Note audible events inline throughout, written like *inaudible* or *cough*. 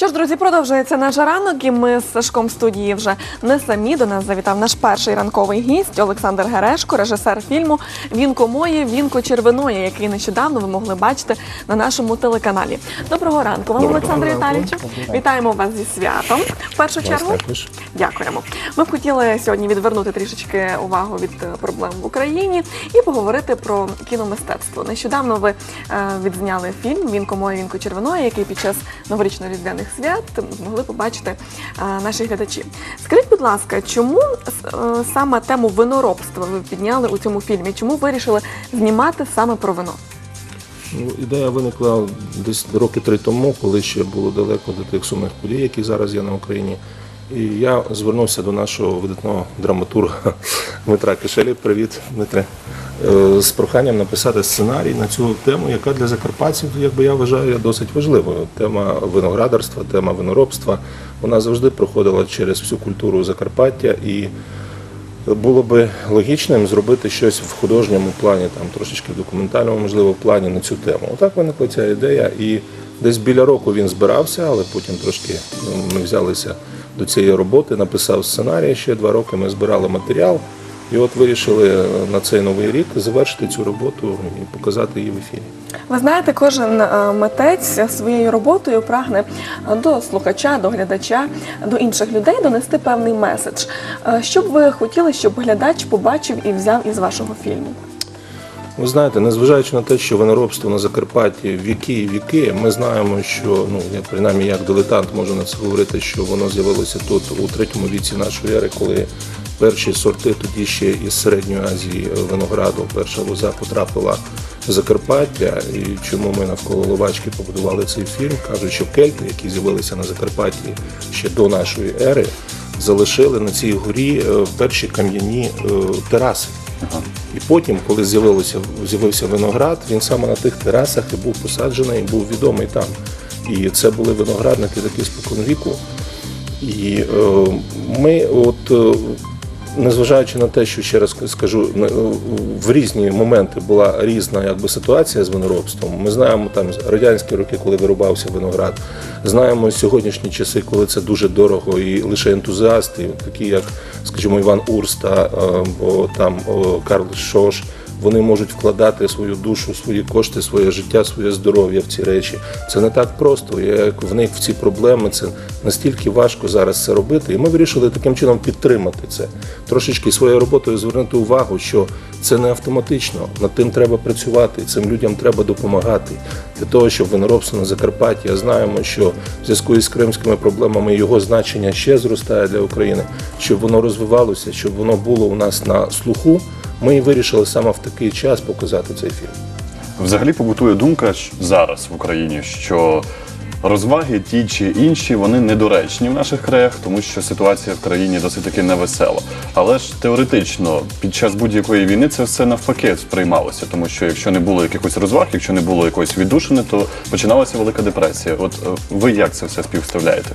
Що ж, друзі, продовжується наш ранок, і ми з Сашком в студії вже не самі. До нас завітав наш перший ранковий гість Олександр Герешко, режисер фільму Вінко моє, вінко червоноє, який нещодавно ви могли бачити на нашому телеканалі. Доброго ранку вам, Олександр. Віталійовичу. Вітаємо вас зі святом. В першу чергу дякуємо. Ми б хотіли сьогодні відвернути трішечки увагу від е, проблем в Україні і поговорити про кіномистецтво. Нещодавно ви е, відзняли фільм Вінко моє, вінко червоноє, який під час новорічно-різдвяних свят змогли побачити е, наші глядачі. Скажіть, будь ласка, чому е, саме тему виноробства ви підняли у цьому фільмі? Чому вирішили знімати саме про вино? Ну, ідея виникла десь роки три тому, коли ще було далеко до тих сумних подій, які зараз є на Україні. І я звернувся до нашого видатного драматурга *laughs* Дмитра Кишелі. Привіт, Дмитре. Е, З проханням написати сценарій на цю тему, яка для закарпатців, якби я вважаю, досить важливою. Тема виноградарства, тема виноробства. Вона завжди проходила через всю культуру Закарпаття і було би логічним зробити щось в художньому плані, там трошечки в документальному, можливо, плані на цю тему. Отак виникла ця ідея, і десь біля року він збирався, але потім трошки ну, ми взялися до цієї роботи, написав сценарій. Ще два роки ми збирали матеріал. І от вирішили на цей новий рік завершити цю роботу і показати її в ефірі. Ви знаєте, кожен е, митець своєю роботою прагне е, до слухача, до глядача, до інших людей донести певний меседж. Е, Що б ви хотіли, щоб глядач побачив і взяв із вашого фільму? Ви знаєте, незважаючи на те, що виноробство на Закарпатті віки і віки, ми знаємо, що ну я принаймні як дилетант можу на це говорити, що воно з'явилося тут у третьому віці нашої ери, коли перші сорти тоді ще із середньої Азії винограду, перша лоза потрапила в Закарпаття. І чому ми навколо Ловачки побудували цей фільм? кажуть, що кельти, які з'явилися на Закарпатті ще до нашої ери, залишили на цій горі е, перші кам'яні е, тераси. І потім, коли з'явилося з'явився виноград, він саме на тих терасах і був посаджений, і був відомий там. І це були виноградники такі споконвіку. І е, ми, от, е, незважаючи на те, що ще раз скажу, в різні моменти була різна якби, ситуація з виноробством. Ми знаємо там радянські роки, коли вирубався виноград. Знаємо сьогоднішні часи, коли це дуже дорого, і лише ентузіасти, такі як, скажімо, Іван Урста, е, або там Карл Шош. Вони можуть вкладати свою душу, свої кошти, своє життя, своє здоров'я в ці речі. Це не так просто. Як в них в ці проблеми, це настільки важко зараз це робити. І ми вирішили таким чином підтримати це. Трошечки своєю роботою звернути увагу, що це не автоматично. Над тим треба працювати. Цим людям треба допомагати для того, щоб виноробство на Закарпатті. Знаємо, що в зв'язку із кримськими проблемами його значення ще зростає для України, щоб воно розвивалося, щоб воно було у нас на слуху. Ми і вирішили саме в такий час показати цей фільм. Взагалі побутує думка зараз в Україні, що розваги ті чи інші вони недоречні в наших краях, тому що ситуація в країні досить таки невесела. Але ж теоретично під час будь-якої війни це все навпаки сприймалося, тому що якщо не було якихось розваг, якщо не було якоїсь віддушини, то починалася велика депресія. От е, ви як це все співставляєте?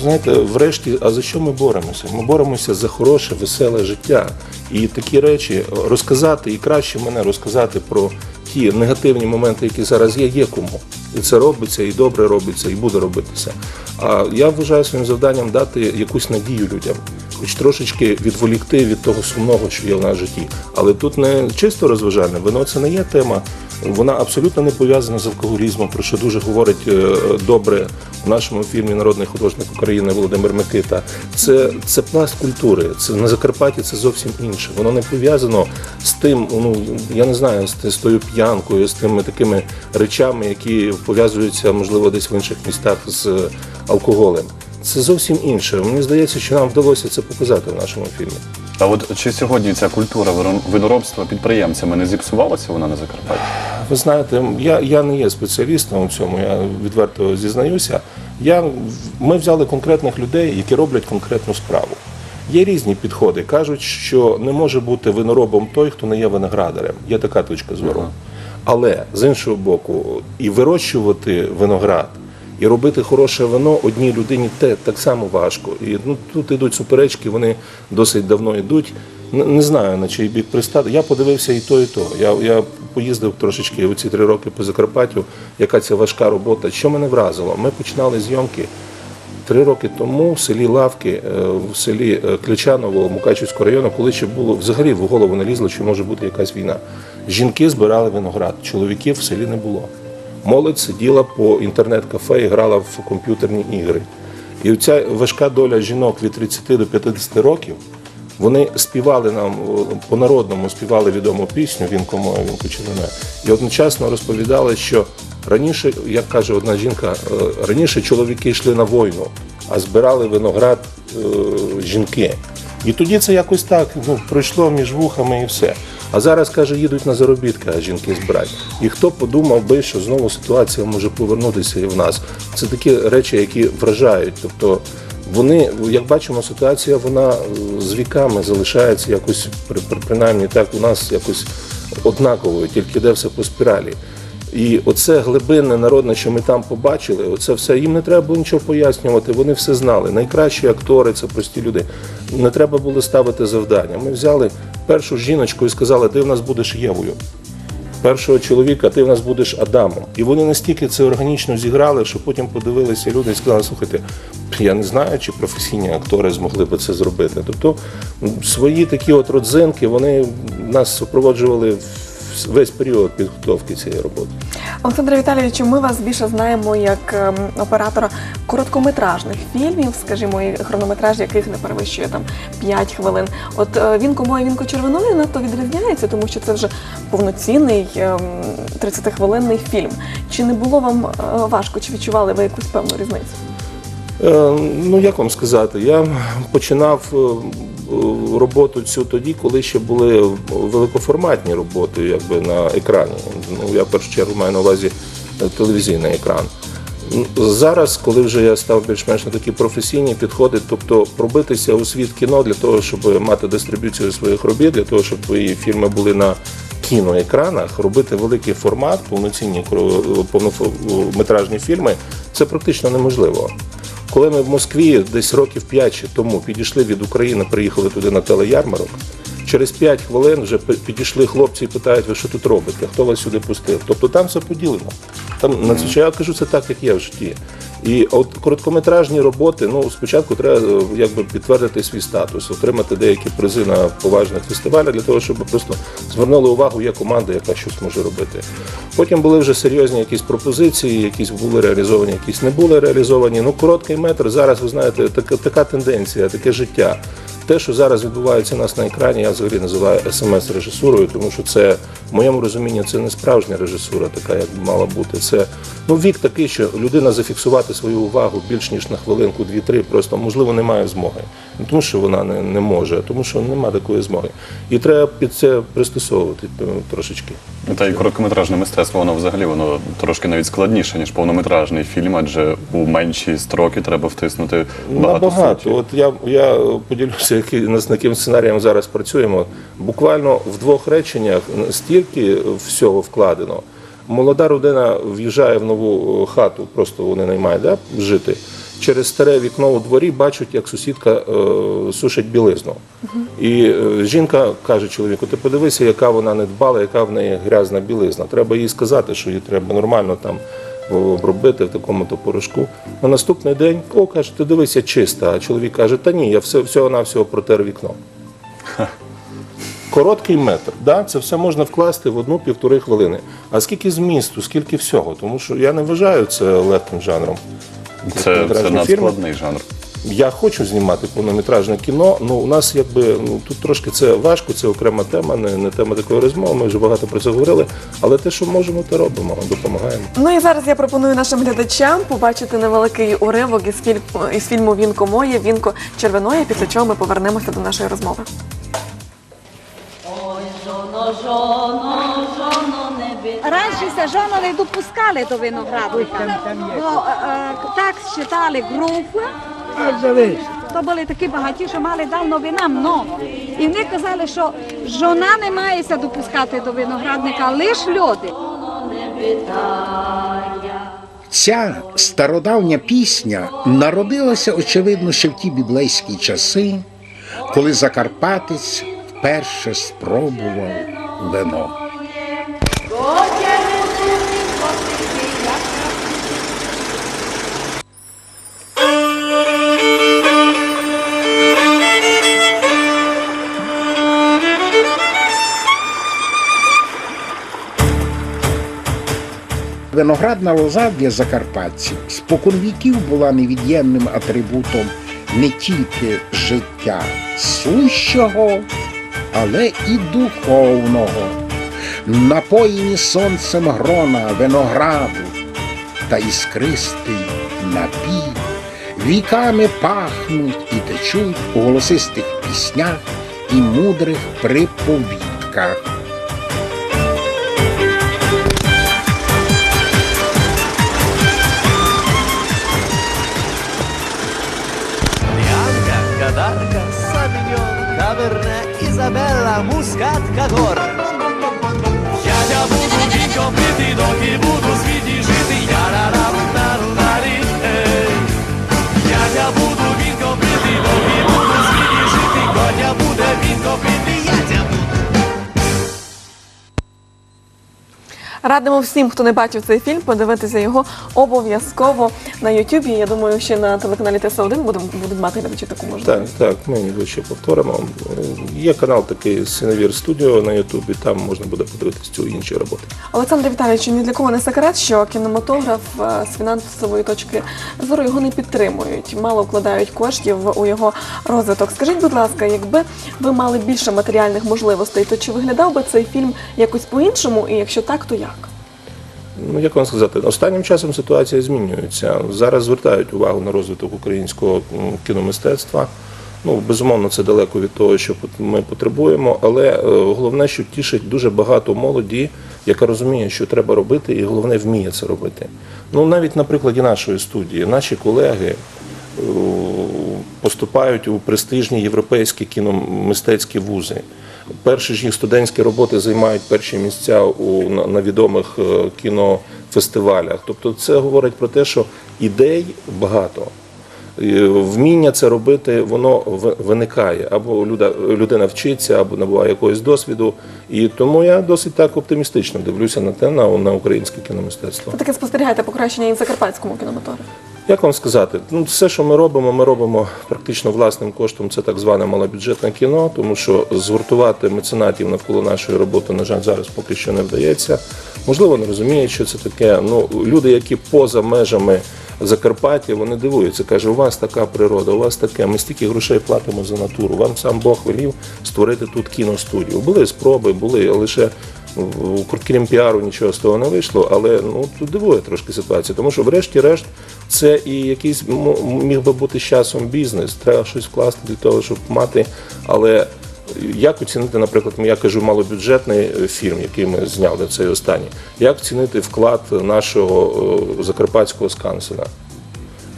Знаєте, врешті, а за що ми боремося? Ми боремося за хороше, веселе життя. І такі речі розказати, і краще мене розказати про ті негативні моменти, які зараз є, є кому. І це робиться, і добре робиться, і буде робитися. А я вважаю своїм завданням дати якусь надію людям, хоч трошечки відволікти від того сумного, що є в нас в житті. Але тут не чисто розважальне, вино це не є тема. Вона абсолютно не пов'язана з алкоголізмом, про що дуже говорить е, добре в нашому фільмі Народний художник України Володимир Микита. Це, це пласт культури. Це на Закарпатті це зовсім інше. Воно не пов'язано з тим, ну я не знаю, з, з тою п'янкою, з тими такими речами, які пов'язуються, можливо, десь в інших містах з е, алкоголем. Це зовсім інше. Мені здається, що нам вдалося це показати в нашому фільмі. А от чи сьогодні ця культура вино- виноробства підприємцями не зіпсувалася вона на Закарпатті? Ви знаєте, я, я не є спеціалістом у цьому, я відверто зізнаюся. Я, ми взяли конкретних людей, які роблять конкретну справу. Є різні підходи. Кажуть, що не може бути виноробом той, хто не є виноградарем. Є така точка зору. Але з іншого боку, і вирощувати виноград, і робити хороше вино одній людині те так само важко. І ну тут ідуть суперечки, вони досить давно йдуть. Не, не знаю на чий бік пристати. Я подивився і то, і то. Я, я поїздив трошечки у ці три роки по Закарпаттю, яка це важка робота. Що мене вразило? Ми починали зйомки Три роки тому в селі Лавки, е, в селі е, Клячаново Мукачівського району, коли ще було взагалі в голову не лізло, що може бути якась війна. Жінки збирали виноград, чоловіків в селі не було. Молодь сиділа по інтернет-кафе і грала в комп'ютерні ігри. І ця важка доля жінок від 30 до 50 років, вони співали нам по-народному, співали відому пісню Вінко моє, вінко червоне. І одночасно розповідали, що раніше, як каже одна жінка, е, раніше чоловіки йшли на війну, а збирали виноград е, жінки. І тоді це якось так ну, пройшло між вухами і все. А зараз каже, їдуть на заробітки, а жінки збирають. І хто подумав би, що знову ситуація може повернутися і в нас? Це такі речі, які вражають. Тобто вони, як бачимо, ситуація вона е, з віками залишається якось при- при- принаймні так у нас якось однаковою, тільки йде все по спіралі. І оце глибинне народне, що ми там побачили, оце все їм не треба було нічого пояснювати. Вони все знали. Найкращі актори це прості люди. Не треба було ставити завдання. Ми взяли першу жіночку і сказали, ти в нас будеш Євою. Першого чоловіка ти в нас будеш Адамом. І вони настільки це органічно зіграли, що потім подивилися люди і сказали, слухайте, я не знаю, чи професійні актори змогли би це зробити. Тобто свої такі от родзинки вони нас супроводжували в- весь період підготовки цієї роботи. Олександре Віталійовичу, ми вас більше знаємо як ем, оператора короткометражних фільмів, скажімо, і хронометраж яких не перевищує там 5 хвилин. От е, вінко моє вінко червоної надто відрізняється, тому що це вже повноцінний ем, 30-хвилинний фільм. Чи не було вам е, важко, чи відчували ви якусь певну різницю? Е, Ну, як вам сказати, я починав е, е, роботу цю тоді, коли ще були великоформатні роботи якби, на екрані. Ну, я в першу чергу маю на увазі е, телевізійний екран. Зараз, коли вже я став більш-менш на такі професійні підходи, тобто пробитися у світ кіно для того, щоб мати дистриб'юцію своїх робіт, для того, щоб твої фільми були на кіноекранах, робити великий формат, повноцінні кро- повнометражні фільми, це практично неможливо. Коли ми в Москві десь років 5 чи тому підійшли від України, приїхали туди на телеярмарок. Через 5 хвилин вже підійшли хлопці і питають, ви що тут робите? Хто вас сюди пустив? Тобто там все поділено. Там надзвичайно кажу це так, як є в житті. І от короткометражні роботи, ну спочатку треба е, якби підтвердити свій статус, отримати деякі призи на поважних фестивалях для того, щоб просто звернули увагу, є команда, яка щось може робити. Потім були вже серйозні якісь пропозиції, якісь були реалізовані, якісь не були реалізовані. Ну, короткий метр зараз, ви знаєте, така, така тенденція, таке життя. Те, що зараз відбувається у нас на екрані, я взагалі називаю смс-режисурою, тому що це в моєму розумінні це не справжня режисура, така як мала бути. Це ну вік такий, що людина зафіксувати свою увагу більш ніж на хвилинку, дві-три, просто можливо не має змоги. Не тому, що вона не, не може, а тому, що немає такої змоги. І треба під це пристосовувати трошечки. Та й короткометражне мистецтво, воно взагалі воно трошки навіть складніше, ніж повнометражний фільм, адже у менші строки треба втиснути багато Набагато. От я, я поділюся, який над яким сценарієм зараз працюємо. Буквально в двох реченнях стільки всього вкладено. Молода родина в'їжджає в нову е, хату, просто вони наймають да, жити. Через старе вікно у дворі бачать, як сусідка е, сушить білизну. І е, жінка каже чоловіку: ти подивися, яка вона не дбала, яка в неї грязна білизна. Треба їй сказати, що їй треба нормально там обробити в такому то порошку. На наступний день о, каже, ти дивися чиста. А чоловік каже, та ні, я все, всього навсього протер вікно. Короткий метр, да? це все можна вкласти в одну-півтори хвилини. А скільки змісту, скільки всього? Тому що я не вважаю це легким жанром. Це, це надскладний жанр. Я хочу знімати повнометражне кіно. Ну у нас якби ну тут трошки це важко, це окрема тема, не, не тема такої розмови. Ми вже багато про це говорили. Але те, що можемо, то робимо, допомагаємо. Ну і зараз я пропоную нашим глядачам побачити невеликий уривок із фільму із фільму Вінко моє, Вінко червоноє. Після чого ми повернемося до нашої розмови. Ой, жоно, жоно, жоно, не. Раніше се жона не допускали до виноградника, бо е, е, так считали групи. То були такі багаті, що мали давно вина много. І вони казали, що жона не має допускати до виноградника, лише люди. Ця стародавня пісня народилася, очевидно, ще в ті біблейські часи, коли Закарпатець вперше спробував вино. Виноградна лоза для закарпатців споконвіків була невід'ємним атрибутом не тільки життя сущого, але і духовного. Напоїні сонцем грона винограду та іскристий напій віками пахнуть і течуть у голосистих піснях і мудрих приповідках. Sauvignon, Ізабелла мускатка гор. Я не буду віком пити, доки буду в світі жити. Я ра Радимо всім, хто не бачив цей фільм, подивитися його обов'язково на Ютубі. Я думаю, що на телеканалі ТС1 будемо будуть мати глядачі таку можливість. Так, так, ми ніби ще повторимо. Є канал такий Синевір Студіо на Ютубі, там можна буде подивитися цю інші роботи. Олександр Віталійович, ні для кого не секрет, що кінематограф е, з фінансової точки зору його не підтримують, мало вкладають коштів у його розвиток. Скажіть, будь ласка, якби ви мали більше матеріальних можливостей, то чи виглядав би цей фільм якось по-іншому? І якщо так, то як? Ну, як вам сказати, останнім часом ситуація змінюється. Зараз звертають увагу на розвиток українського кіномистецтва. Ну, безумовно, це далеко від того, що ми потребуємо, але е, головне, що тішить дуже багато молоді, яка розуміє, що треба робити, і головне вміє це робити. Ну, навіть на прикладі нашої студії, наші колеги поступають у престижні європейські кіномистецькі вузи. Перші ж їх студентські роботи займають перші місця у, на, на відомих е, кінофестивалях. Тобто це говорить про те, що ідей багато. Вміння це робити, воно виникає. Або людина вчиться, або набуває якогось досвіду. І тому я досить так оптимістично дивлюся на те, на, на українське кіномистецтво. Ви таки спостерігаєте покращення і в закарпатському кінематографі? Як вам сказати, ну все, що ми робимо, ми робимо практично власним коштом. Це так зване малобюджетне кіно, тому що згуртувати меценатів навколо нашої роботи, на жаль, зараз поки що не вдається. Можливо, не розуміють, що це таке. Ну люди, які поза межами Закарпаття, вони дивуються. каже, у вас така природа, у вас таке. Ми стільки грошей платимо за натуру. Вам сам Бог велів створити тут кіностудію. Були спроби, були лише крім піару нічого з того не вийшло, але ну тут дивує трошки ситуація, тому що, врешті-решт, це і якийсь міг би бути з часом бізнес. Треба щось вкласти для того, щоб мати. Але як оцінити, наприклад, я кажу малобюджетний фільм, який ми зняли цей останній, як оцінити вклад нашого е, закарпатського скансена?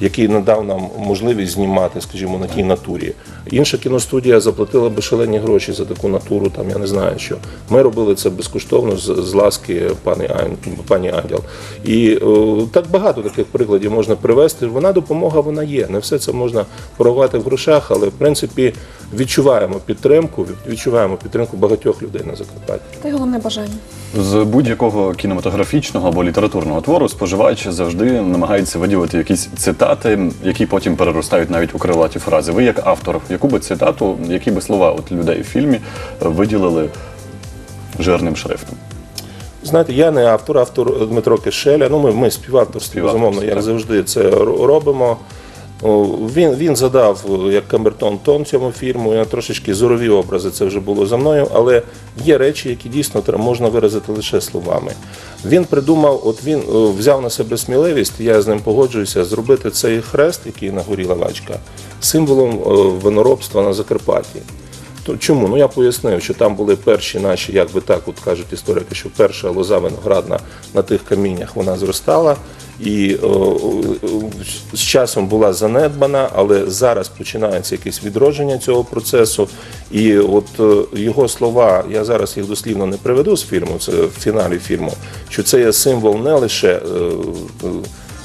Який надав нам можливість знімати, скажімо, на тій натурі. Інша кіностудія заплатила би шалені гроші за таку натуру, там я не знаю що. Ми робили це безкоштовно з, з ласки пані, Ан- пані Ангел. І о, так багато таких прикладів можна привести. Вона допомога, вона є. Не все це можна порувати в грошах, але в принципі відчуваємо підтримку, відчуваємо підтримку багатьох людей на Закарпатті. Та й головне бажання. З будь-якого кінематографічного або літературного твору споживач завжди намагається виділити якісь цитати, які потім переростають навіть у крилаті фрази. Ви як автор, яку би цитату, які би слова от людей в фільмі виділили жирним шрифтом? Знаєте, я не автор, автор Дмитро Кишеля. Ну, ми, ми співавторство, Співавторство, безумовно, як так. завжди це робимо. Він, він задав як камертон тон цьому фільму. Я трошечки зорові образи, це вже було за мною, але є речі, які дійсно можна виразити лише словами. Він придумав, от він взяв на себе сміливість, я з ним погоджуюся, зробити цей хрест, який на горі лавачка, символом виноробства на Закарпатті. Чому? Ну я пояснив, що там були перші наші, як би так, от кажуть історики, що перша лоза виноградна на тих каміннях вона зростала і о, о, з часом була занедбана, але зараз починається якесь відродження цього процесу. І от е, його слова, я зараз їх дослівно не приведу з фільму, це в фіналі фільму, що це є символ не лише е, е,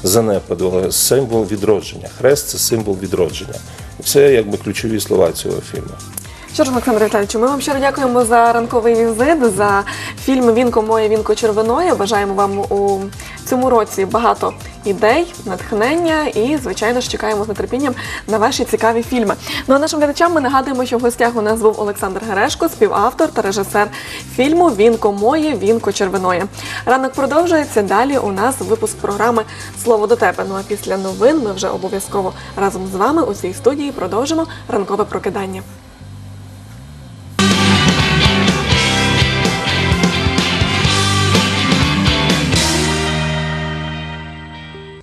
занепаду, але символ відродження. Хрест це символ відродження. Це якби ключові слова цього фільму. Що ж, Олександр Віталійовичу, ми вам щиро дякуємо за ранковий візит, за фільм Вінко моє, вінко червоноє. Бажаємо вам у цьому році багато ідей, натхнення і, звичайно ж, чекаємо з нетерпінням на ваші цікаві фільми. Ну а нашим глядачам ми нагадуємо, що в гостях у нас був Олександр Герешко, співавтор та режисер фільму Вінко моє, вінко червоноє. Ранок продовжується. Далі у нас випуск програми Слово до тебе. Ну а після новин ми вже обов'язково разом з вами у цій студії продовжимо ранкове прокидання.